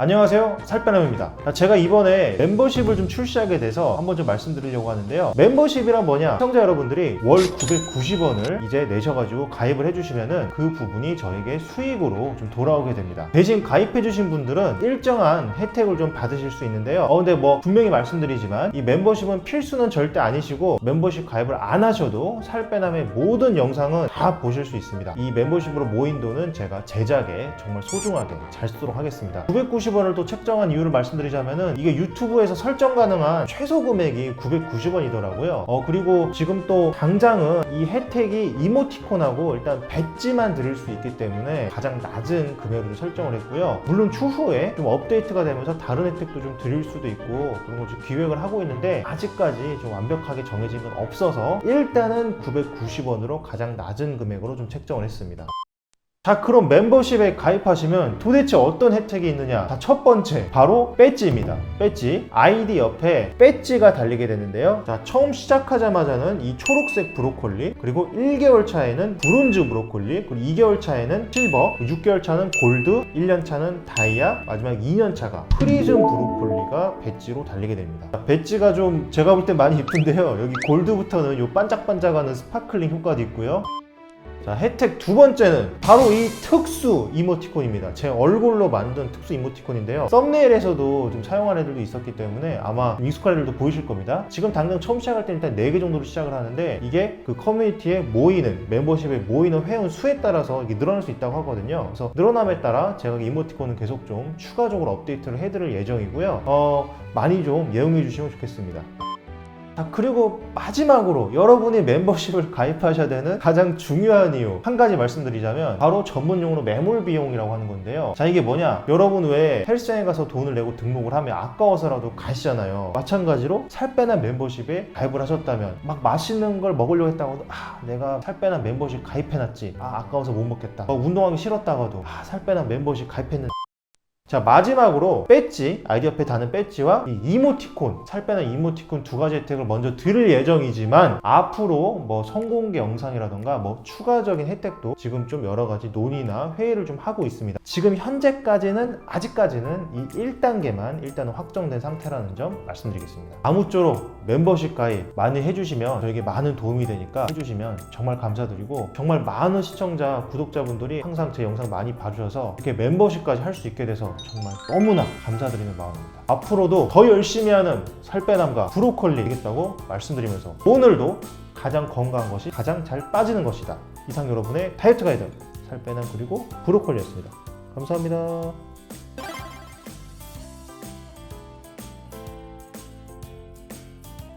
안녕하세요. 살빼남입니다. 제가 이번에 멤버십을 좀 출시하게 돼서 한번 좀 말씀드리려고 하는데요. 멤버십이란 뭐냐? 시청자 여러분들이 월 990원을 이제 내셔가지고 가입을 해주시면은 그 부분이 저에게 수익으로 좀 돌아오게 됩니다. 대신 가입해주신 분들은 일정한 혜택을 좀 받으실 수 있는데요. 어 근데 뭐 분명히 말씀드리지만 이 멤버십은 필수는 절대 아니시고 멤버십 가입을 안 하셔도 살빼남의 모든 영상은 다 보실 수 있습니다. 이 멤버십으로 모인 돈은 제가 제작에 정말 소중하게 잘 쓰도록 하겠습니다. 990 원을 또 책정한 이유를 말씀드리자면은 이게 유튜브에서 설정 가능한 최소 금액이 990원이더라고요. 어 그리고 지금 또 당장은 이 혜택이 이모티콘하고 일단 배지만 드릴 수 있기 때문에 가장 낮은 금액으로 설정을 했고요. 물론 추후에 좀 업데이트가 되면서 다른 혜택도 좀 드릴 수도 있고 그런 걸좀 기획을 하고 있는데 아직까지 좀 완벽하게 정해진 건 없어서 일단은 990원으로 가장 낮은 금액으로 좀 책정을 했습니다 자 그럼 멤버십에 가입하시면 도대체 어떤 혜택이 있느냐? 자, 첫 번째 바로 배지입니다. 배지 아이디 옆에 배지가 달리게 되는데요. 자 처음 시작하자마자는 이 초록색 브로콜리 그리고 1개월 차에는 브론즈 브로콜리 그리고 2개월 차에는 실버 6개월 차는 골드 1년 차는 다이아 마지막 2년 차가 프리즘 브로콜리가 배지로 달리게 됩니다. 자, 배지가 좀 제가 볼 때 많이 이쁜데요. 여기 골드부터는 요 반짝반짝하는 스파클링 효과도 있고요 자, 혜택 두 번째는 바로 이 특수 이모티콘입니다. 제 얼굴로 만든 특수 이모티콘인데요. 썸네일에서도 좀 사용하는 애들도 있었기 때문에 아마 좀 익숙한 애들도 보이실 겁니다. 지금 당장 처음 시작할 때 일단 4개 정도로 시작을 하는데 이게 그 커뮤니티에 모이는 멤버십에 모이는 회원 수에 따라서 이게 늘어날 수 있다고 하거든요. 그래서 늘어남에 따라 제가 이 이모티콘은 계속 좀 추가적으로 업데이트를 해드릴 예정이고요. 어, 많이 좀 이용해 주시면 좋겠습니다. 자, 그리고 마지막으로 여러분이 멤버십을 가입하셔야 되는 가장 중요한 이유 한 가지 말씀드리자면 바로 전문 용어로 매몰 비용이라고 하는 건데요. 자, 이게 뭐냐? 여러분 왜 헬스장에 가서 돈을 내고 등록을 하면 아까워서라도 가시잖아요. 마찬가지로 살 빼는 멤버십에 가입을 하셨다면 막 맛있는 걸 먹으려고 했다가도 아, 내가 살 빼는 멤버십 가입해놨지. 아, 아까워서 못 먹겠다. 막 운동하기 싫었다가도 아, 살 빼는 멤버십 가입했는데 자 마지막으로 배지 아이디 옆에 다는 배지와 이 이모티콘 살 빼는 이모티콘 두 가지 혜택을 먼저 드릴 예정이지만 앞으로 뭐 성공개 영상이라던가 뭐 추가적인 혜택도 지금 좀 여러 가지 논의나 회의를 좀 하고 있습니다. 지금 현재까지는 아직까지는 이 1단계만 일단은 확정된 상태라는 점 말씀드리겠습니다. 아무쪼록 멤버십 가입 많이 해주시면 저에게 많은 도움이 되니까 해주시면 정말 감사드리고 정말 많은 시청자 구독자분들이 항상 제 영상 많이 봐주셔서 이렇게 멤버십까지 할 수 있게 돼서 정말 너무나 감사드리는 마음입니다. 앞으로도 더 열심히 하는 살빼남과 브로콜리 되겠다고 말씀드리면서 오늘도 가장 건강한 것이 가장 잘 빠지는 것이다. 이상 여러분의 다이어트 가이드 살빼남 그리고 브로콜리였습니다. 감사합니다.